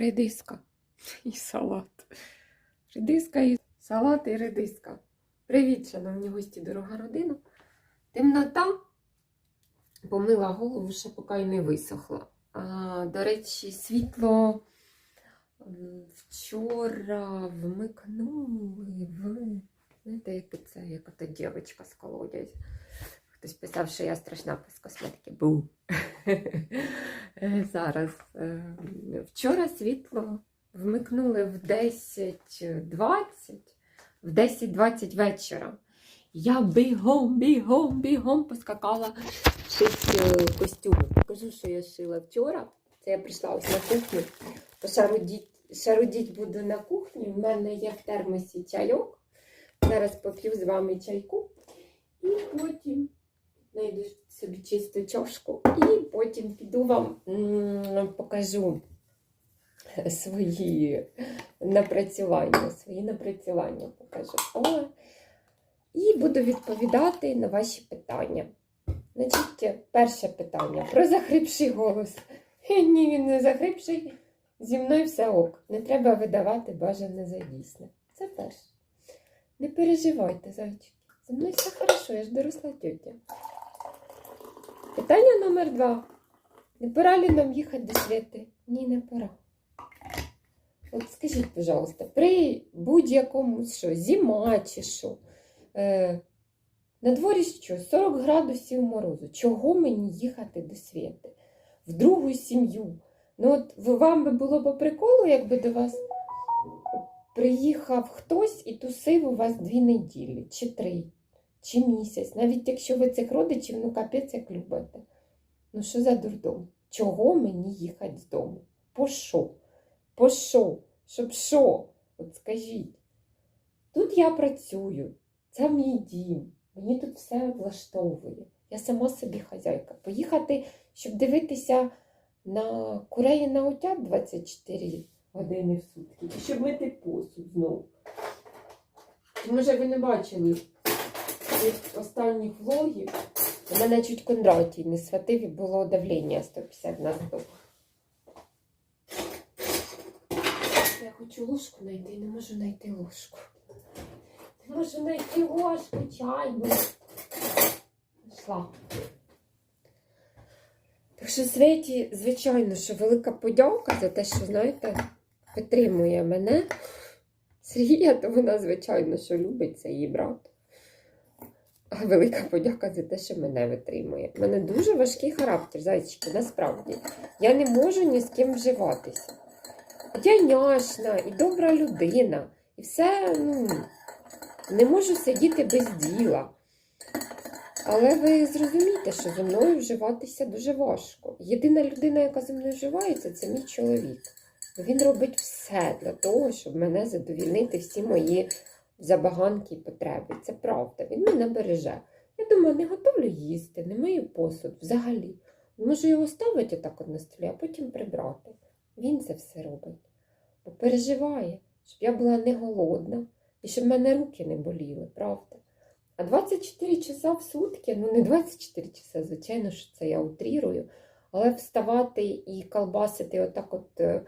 редиска і салат. Редиска і салат і редиска. Привіт, шановні гості, дорога родина. Темнота помила голову, ще поки й не висохла. А, до речі, світло вчора вмикнули в. Знаєте, як це, як ото дівчинка з колодязь. Хтось писав, що я страшна без косметики. Бу. Е, Зараз. е, Вчора світло вмикнули в 10.20, в 10.20 вечора. Я бігом, бігом, бігом поскакала шити костюми. Покажу, що я шила вчора. Це я прийшла ось на кухню. Пошарудіть, шарудіть буду на кухні. У мене є в термосі чайок. Зараз поп'ю з вами чайку. І потім знайду собі чисту чашку. І потім піду вам покажу свої напрацювання. Свої напрацювання покажу. О, і буду відповідати на ваші питання. Значить, перше питання про захрипший голос. Ні, він не захрипший. Зі мною все ок. Не треба видавати бажане за дійсне. Це перше. Не переживайте, зайчики. Зі мною все хорошо, я ж доросла тетя. Питання номер два. Не пора ли нам їхати до світи? Ні, не пора. От скажіть, пожалуйста, при будь-якому що, зима чи що, е, на дворі що, 40 градусів морозу. Чого мені їхати до світи? В другу сім'ю. Ну от вам би було по приколу, якби до вас приїхав хтось і тусив у вас дві неділі, чи три, чи місяць, навіть якщо ви цих родичів, ну капець як любите. Ну що за дурдом? Чого мені їхати з дому? По що? По що? Щоб що? От скажіть. Тут я працюю, це мій дім, мені тут все влаштовує. Я сама собі хазяйка. Поїхати, щоб дивитися на курей на утят 24 години в сутки. І щоб мити посуд знову. Може, ви не бачили цих останніх влогів. У мене чуть Кондратій не схватив і було давлення 150 на 100. Я хочу ложку знайти, не можу знайти ложку. Не можу знайти ложку чайну. Знайшла. Так що Світі, звичайно, що велика подяка за те, що, знаєте, підтримує мене. Сергія, то вона, звичайно, що любить це її брат. Велика подяка за те, що мене витримує. У мене дуже важкий характер, зайчики, насправді. Я не можу ні з ким вживатися. Я няшна і добра людина. І все, ну, не можу сидіти без діла. Але ви зрозумієте, що зі мною вживатися дуже важко. Єдина людина, яка зі мною вживається, це мій чоловік. Він робить все для того, щоб мене задовільнити всі мої забаганки і потреби. Це правда. Він мене береже. Я думаю, не готовлю їсти, не мию посуд взагалі. Можу його ставити отак от на столі, а потім прибрати. Він це все робить. Бо переживає, щоб я була не голодна і щоб в мене руки не боліли, правда? А 24 часа в сутки, ну не 24 часа, звичайно, що це я утрірую, але вставати і колбасити отак от е,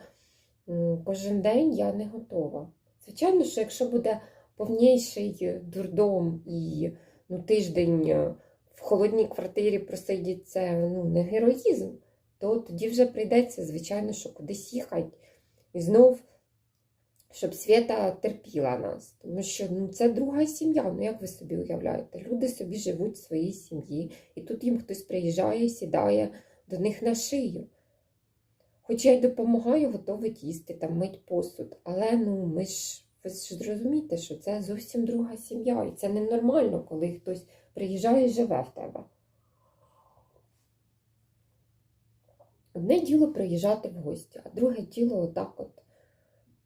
кожен день я не готова. Звичайно, що якщо буде повніший дурдом і ну, тиждень е, в холодній квартирі просидіть це ну, не героїзм, то тоді вже прийдеться, звичайно, що кудись їхати. І знов, щоб Свята терпіла нас. Тому що ну, це друга сім'я. Ну як ви собі уявляєте? Люди собі живуть в своїй сім'ї, і тут їм хтось приїжджає, сідає до них на шию. Хоч я й допомагаю готувати їсти, там мить посуд. Але ну ми ж ви ж зрозумієте, що це зовсім друга сім'я. І це ненормально, коли хтось приїжджає і живе в тебе. Одне діло приїжджати в гості, а друге діло отак от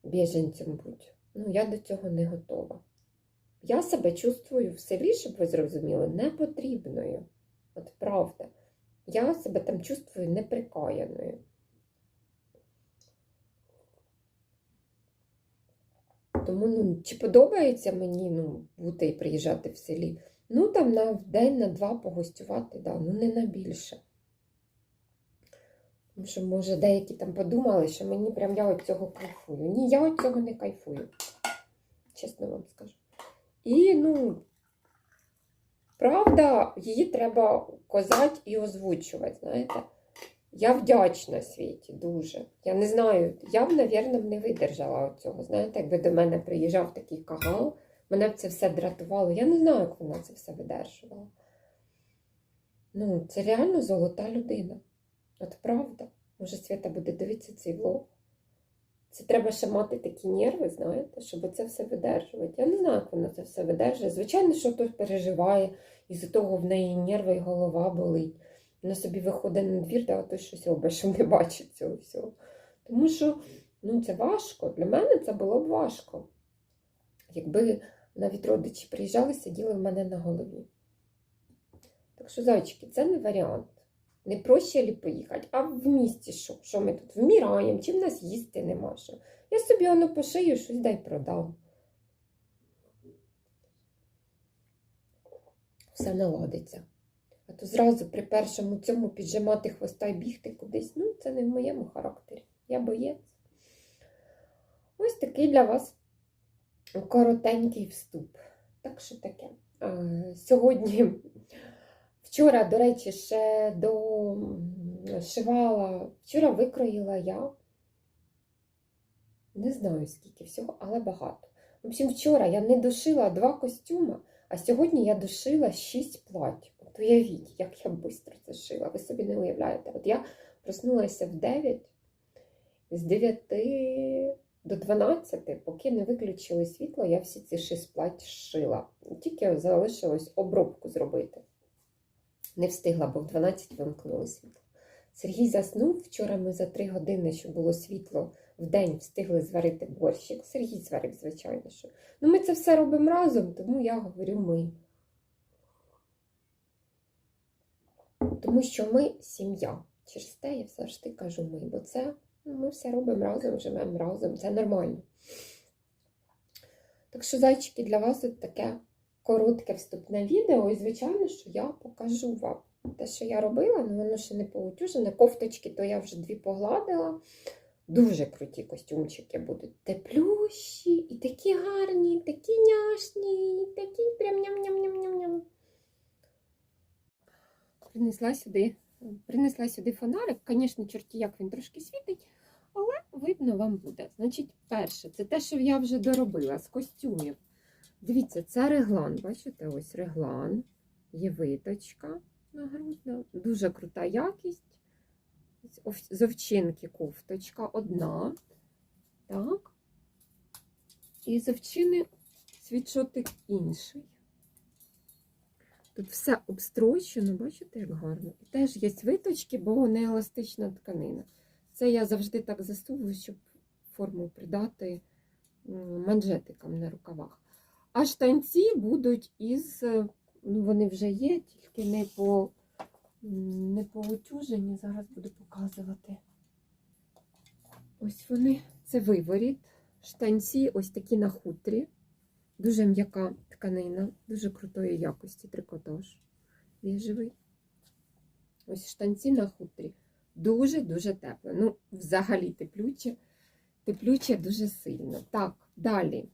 біженцем бути. Ну, я до цього не готова. Я себе чувствую в селі, щоб ви зрозуміли, непотрібною. От правда. Я себе там чувствую неприкаяною. Тому ну, чи подобається мені ну, бути і приїжджати в селі? Ну, там на день, на два погостювати, да, ну не на більше. Тому що, може, деякі там подумали, що мені прям я від цього кайфую. Ні, я від цього не кайфую. Чесно вам скажу. І, ну, правда, її треба казати і озвучувати, знаєте. Я вдячна світі дуже. Я не знаю, я б, мабуть, не видержала цього. Знаєте, якби до мене приїжджав такий кагал, мене б це все дратувало. Я не знаю, як вона це все видержувала. Ну, це реально золота людина. От правда. Може, Свята буде дивитися цей влог. Це треба ще мати такі нерви, знаєте, щоб це все видержувати. Я не знаю, як вона це все видержує. Звичайно, що хтось переживає, із-за того в неї нерви і голова болить. Вона собі виходить на двір, та той щось робить, що не бачить цього всього. Тому що ну, це важко. Для мене це було б важко. Якби навіть родичі приїжджали, сиділи в мене на голові. Так що, зайчики, це не варіант. Не проще лі поїхати, а в місті що? Що ми тут вміраємо, чи в нас їсти нема що. Я собі воно пошию, щось дай продам. Все наладиться. А то зразу при першому цьому піджимати хвоста і бігти кудись, ну, це не в моєму характері. Я боєць. Ось такий для вас коротенький вступ. Так що таке. Сьогодні, вчора, до речі, ще дошивала, вчора викроїла я. Не знаю скільки всього, але багато. В общем, вчора я не дошила два костюми, а сьогодні я дошила шість плать. От уявіть, як я швидко це шила. Ви собі не уявляєте. От я проснулася в 9, з 9 до 12, поки не виключили світло, я всі ці шість плать шила. Тільки залишилось обробку зробити. Не встигла, бо в 12 вимкнули світло. Сергій заснув. Вчора ми за 3 години, що було світло, в день встигли зварити борщик. Сергій зварив, звичайно. що. Ну, ми це все робимо разом, тому я говорю ми. Тому що ми сім'я. Через те я завжди кажу ми, бо це ну, ми все робимо разом, живемо разом, це нормально. Так що, зайчики, для вас от таке коротке вступне відео, і, звичайно, що я покажу вам. Те, що я робила, ну воно ще не поутюжене. Кофточки, то я вже дві погладила. Дуже круті костюмчики будуть. Теплющі, і такі гарні, і такі няшні, і такі прям ням-ням-ням-ням-ням. Принесла сюди, принесла сюди фонарик. Звісно, чорті, як він трошки світить, але видно вам буде. Значить, перше, це те, що я вже доробила з костюмів. Дивіться, це реглан. Бачите, ось реглан, є виточка нагрудна, дуже крута якість. З овчинки кофточка одна. Так. І з овчини світшотик інший. Тут все обстрочено, бачите, як гарно. І теж є виточки, бо не еластична тканина. Це я завжди так засовую, щоб форму придати манжетикам на рукавах. А штанці будуть із, ну вони вже є, тільки не по не поутюжені. Зараз буду показувати. Ось вони, це виворіт. Штанці ось такі на хутрі. Дуже м'яка тканина, дуже крутої якості трикотаж. Біжевий. Ось штанці на хутрі. Дуже-дуже тепло. Ну, взагалі теплюче, теплюче дуже сильно. Так, далі.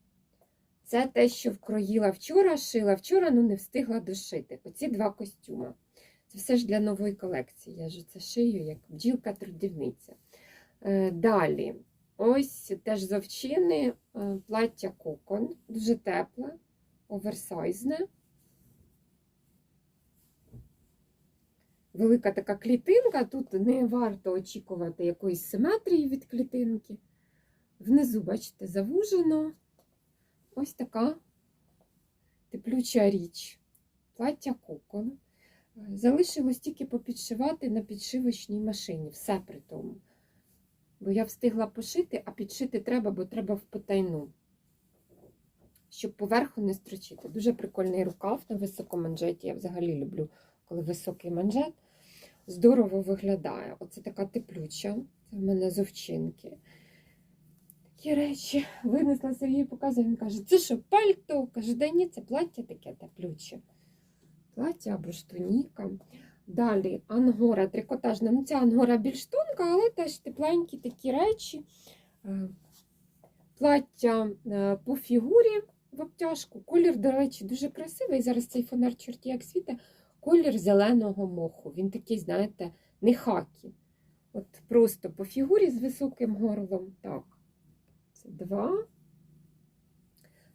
Це те, що вкроїла вчора, шила вчора, ну не встигла дошити. Оці два костюми. Це все ж для нової колекції. Я ж це шию, як бджілка-трудівниця. Е, Далі, ось теж з овчини е, плаття кокон, дуже тепле, оверсайзне. Велика така клітинка, тут не варто очікувати якоїсь симетрії від клітинки. Внизу, бачите, завужено. Ось така теплюча річ. Плаття кокон. Залишилось тільки попідшивати на підшивочній машині, все при тому. Бо я встигла пошити, а підшити треба, бо треба в потайну, щоб поверху не строчити. Дуже прикольний рукав на високоманжеті. Я взагалі люблю, коли високий манжет. Здорово виглядає. Оце така теплюча. Це в мене з овчинки. Такі речі. Винесла Сергій, показує, він каже, це що, пальто? Каже, да ні, це плаття таке теплюче плаття або ж. Далі ангора трикотажна. Ну, ця ангора більш тонка, але теж тепленькі такі речі. Е, Плаття е, по фігурі в обтяжку. Колір, до речі, дуже красивий. Зараз цей фонар чорті як світе. Колір зеленого моху. Він такий, знаєте, не хакі. От просто по фігурі з високим горлом. Так. Це два.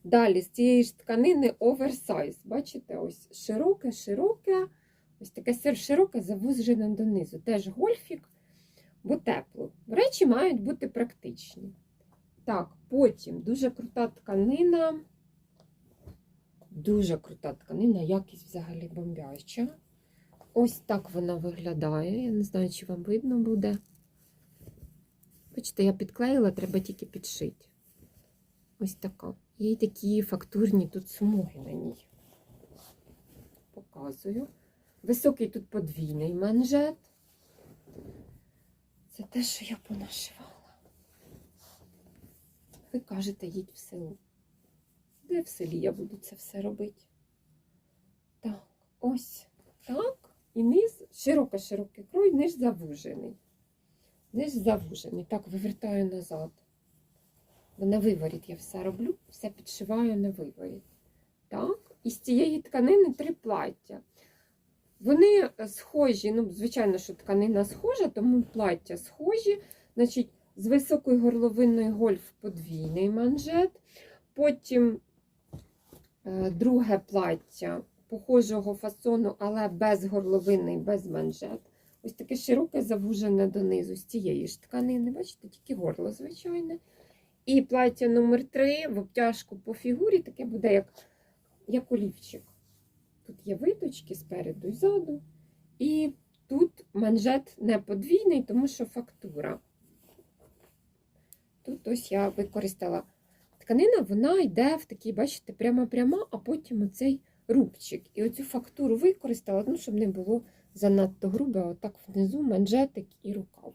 Далі з цієї ж тканини оверсайз. Бачите, ось широке, широке. Ось таке широке, завузжене донизу. Теж гольфік, бо тепло. Речі мають бути практичні. Так, потім дуже крута тканина. Дуже крута тканина, якість взагалі бомбяча. Ось так вона виглядає. Я не знаю, чи вам видно буде. Бачите, я підклеїла, треба тільки підшити. Ось така. Є такі фактурні тут смуги на ній. Показую. Високий тут подвійний манжет. Це те, що я понашивала. Ви кажете, їдь в село. Де в селі я буду це все робити? Так, ось так. І низ широко-широкий крой, низ завужений. Низ завужений. Так, вивертаю назад. На виворіт я все роблю, все підшиваю на виворіт. Так, і з цієї тканини три плаття. Вони схожі, ну, звичайно, що тканина схожа, тому плаття схожі. Значить, з високою горловиною гольф подвійний манжет. Потім е, друге плаття похожого фасону, але без горловини, без манжет. Ось таке широке завужене донизу з цієї ж тканини. Бачите, тільки горло звичайне. І плаття номер 3 в обтяжку по фігурі таке буде, як, як олівчик. Тут є виточки спереду і ззаду. І тут манжет не подвійний, тому що фактура. Тут ось я використала тканина, вона йде в такий, бачите, прямо-прямо, а потім оцей рубчик. І оцю фактуру використала, ну, щоб не було занадто грубе, отак внизу манжетик і рукав.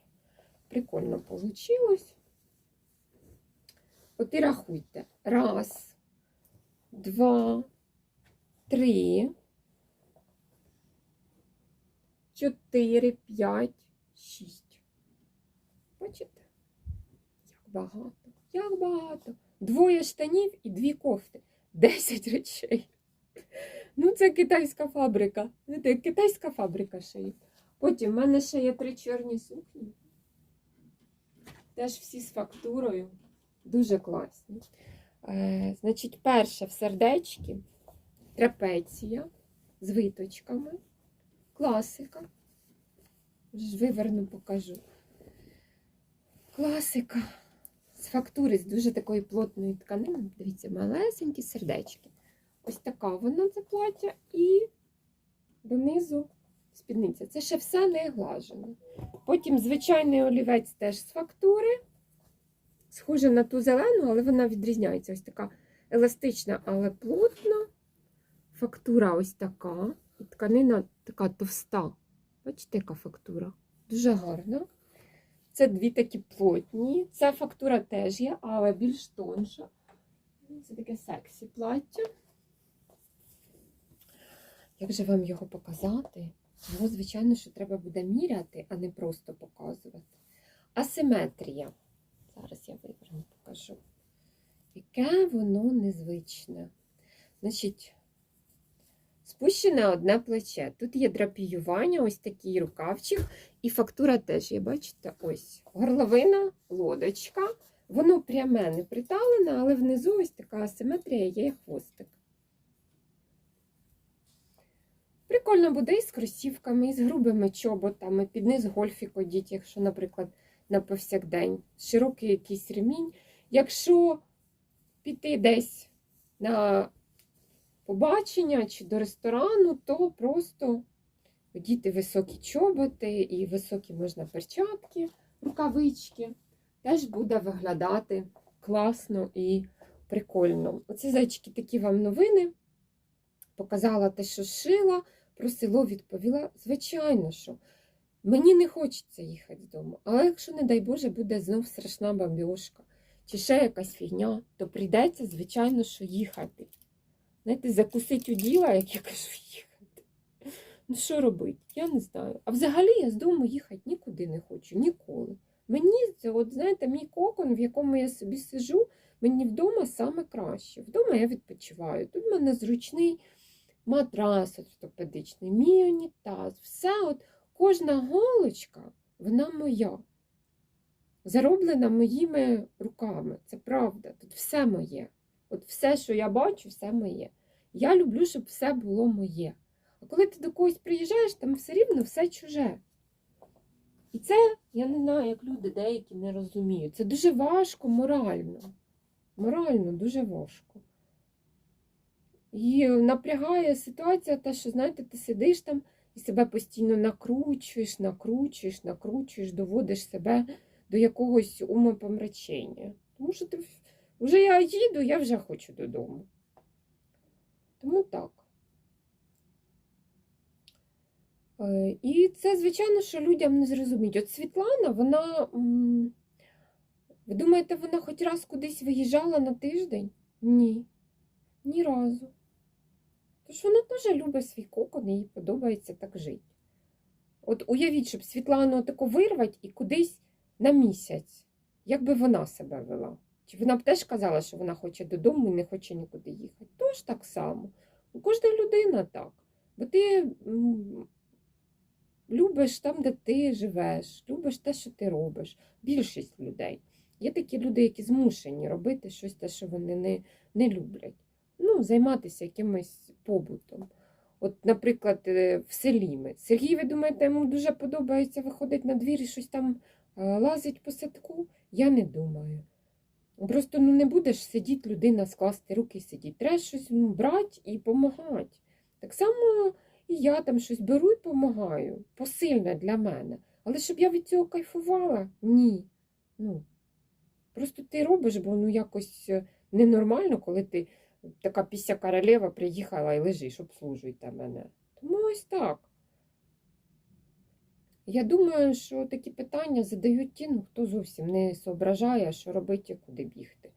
Прикольно вийшло. От і рахуйте. Раз, два, три, чотири, п'ять, шість. Бачите? Як багато, як багато. Двоє штанів і дві кофти. Десять речей. Ну, це китайська фабрика. Знаєте, китайська фабрика шиє. Потім в мене ще є три чорні сукні. Теж всі з фактурою. Дуже класні. Е, значить, перше в сердечки трапеція з виточками. Класика. Виверну покажу. Класика. З фактури, з дуже такої плотної тканини. Дивіться, малесенькі сердечки. Ось така вона це плаття і донизу спідниця. Це ще все не глажено. Потім звичайний олівець теж з фактури. Схожа на ту зелену, але вона відрізняється. Ось така еластична, але плотна. Фактура ось така. Тканина така товста. Бачите, яка фактура? Дуже гарна. Це дві такі плотні. Ця фактура теж є, але більш тонша. Це таке сексі плаття. Як же вам його показати? Його, звичайно, що треба буде міряти, а не просто показувати. Асиметрія. Зараз я виверну покажу. Яке воно незвичне. Значить, спущене одне плече. Тут є драпіювання, ось такий рукавчик, і фактура теж є, бачите, ось горловина, лодочка. Воно пряме не приталене, але внизу ось така асиметрія є хвостик. Прикольно буде і з кросівками, і з грубими чоботами, під низ гольфік одіть, якщо, наприклад, на повсякдень. Широкий якийсь ремінь. Якщо піти десь на побачення чи до ресторану, то просто одіти високі чоботи і високі можна перчатки, рукавички. Теж буде виглядати класно і прикольно. Оці зайчики такі вам новини. Показала те, що шила, про село відповіла. Звичайно, що мені не хочеться їхати з дому. Але якщо, не дай Боже, буде знов страшна бомбіжка чи ще якась фігня, то прийдеться, звичайно, що їхати. Знаєте, закусить у діла, як я кажу, їхати. Ну, що робити? Я не знаю. А взагалі я з дому їхати нікуди не хочу, ніколи. Мені це, от знаєте, мій кокон, в якому я собі сижу, мені вдома саме краще. Вдома я відпочиваю. Тут в мене зручний матрас ортопедичний, мій унітаз. Все, от кожна голочка, вона моя. Зароблена моїми руками. Це правда. Тут все моє. От все, що я бачу, все моє. Я люблю, щоб все було моє. А коли ти до когось приїжджаєш, там все рівно все чуже. І це, я не знаю, як люди деякі не розуміють. Це дуже важко морально. Морально дуже важко. І напрягає ситуація, те, що, знаєте, ти сидиш там і себе постійно накручуєш, накручуєш, накручуєш, доводиш себе до якогось умопомрачення. Тому що ти вже я їду, я вже хочу додому. Тому так. Е, І це, звичайно, що людям не зрозуміють. От Світлана, вона. Ви думаєте, вона хоч раз кудись виїжджала на тиждень? Ні. Ні разу. Тож вона теж любить свій кокон, їй подобається так жити. От уявіть, щоб Світлану тако вирвати і кудись на місяць. Як би вона себе вела? Чи вона б теж казала, що вона хоче додому і не хоче нікуди їхати? Тож так само. Кожна людина так. Бо ти любиш там, де ти живеш, любиш те, що ти робиш. Більшість людей. Є такі люди, які змушені робити щось те, що вони не, не люблять. Ну, займатися якимось побутом. От, наприклад, е, в селі ми. Сергій, ви думаєте, йому дуже подобається виходити на двір і щось там е, лазить по садку? Я не думаю. Просто ну, не будеш сидіти людина, скласти руки сидіти. Треба щось ну, брати і допомагати. Так само і я там щось беру і допомагаю. Посильне для мене. Але щоб я від цього кайфувала? Ні. Ну, Просто ти робиш, бо ну якось е, ненормально, коли ти така після королева приїхала і лежиш, обслужуйте мене. Тому ось так. Я думаю, що такі питання задають ті, ну, хто зовсім не соображає, що робити і куди бігти.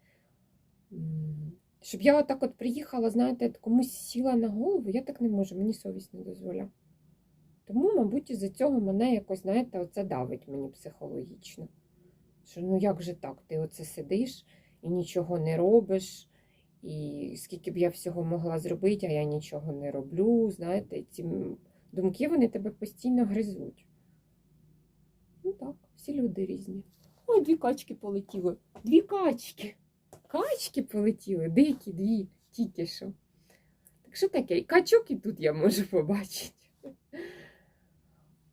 Щоб я отак от приїхала, знаєте, комусь сіла на голову, я так не можу, мені совість не дозволяє. Тому, мабуть, із-за цього мене якось, знаєте, оце давить мені психологічно. Що ну як же так? Ти оце сидиш і нічого не робиш, і скільки б я всього могла зробити, а я нічого не роблю. Знаєте, ці думки вони тебе постійно гризуть. Всі люди різні. Ой, дві качки полетіли. Дві качки. Качки полетіли, дикі дві, тільки що. Так що таке? Качок і тут я можу побачити.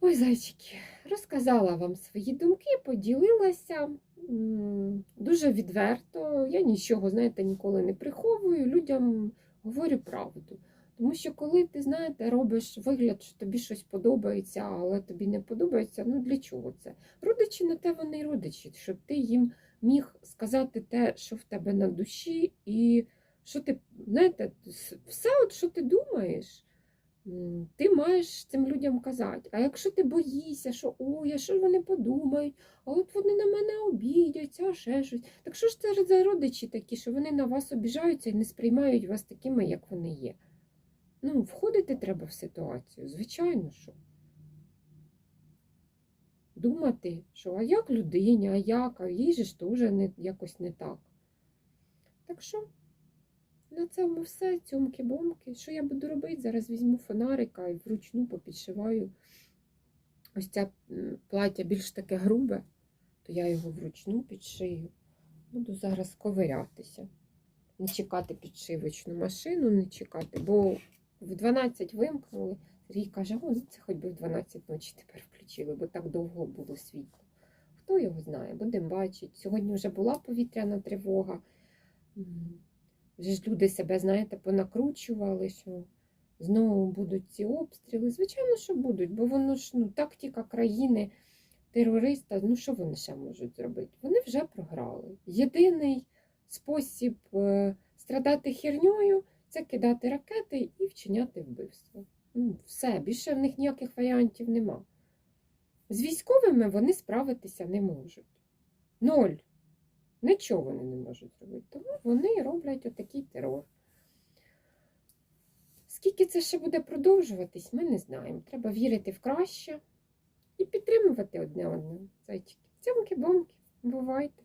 Ой, зайчики, розказала вам свої думки, поділилася дуже відверто. Я нічого, знаєте, ніколи не приховую. Людям говорю правду. Тому що коли ти, знаєте, робиш вигляд, що тобі щось подобається, але тобі не подобається, ну для чого це? Родичі на те вони родичі, щоб ти їм міг сказати те, що в тебе на душі, і що ти, знаєте, все, от, що ти думаєш, ти маєш цим людям казати. А якщо ти боїшся, що ой, а що вони подумають, а от вони на мене обідяться, а ще щось. Так що ж це за родичі такі, що вони на вас обіжаються і не сприймають вас такими, як вони є? Ну, входити треба в ситуацію, звичайно, що. Думати, що а як людині, а як, а їй же ж теж не, якось не так. Так що, на цьому все, цьомки-бомки. Що я буду робити? Зараз візьму фонарика і вручну попідшиваю. Ось це плаття більш таке грубе, то я його вручну підшию. Буду зараз ковирятися. Не чекати підшивочну машину, не чекати, бо в 12 вимкнули. Сергій каже, о, це хоч би в 12 ночі тепер включили, бо так довго було світло. Хто його знає, будемо бачити. Сьогодні вже була повітряна тривога. Вже ж люди себе, знаєте, понакручували, що знову будуть ці обстріли. Звичайно, що будуть, бо воно ж ну, тактика країни терориста, ну що вони ще можуть зробити? Вони вже програли. Єдиний спосіб е, страдати херньою це кидати ракети і вчиняти вбивство. Ну, все, більше в них ніяких варіантів нема. З військовими вони справитися не можуть. Ноль. Нічого вони не можуть зробити. Тому вони роблять отакий терор. Скільки це ще буде продовжуватись, ми не знаємо. Треба вірити в краще і підтримувати одне одного. Зайчики. Цьомки-бомки. Бувайте.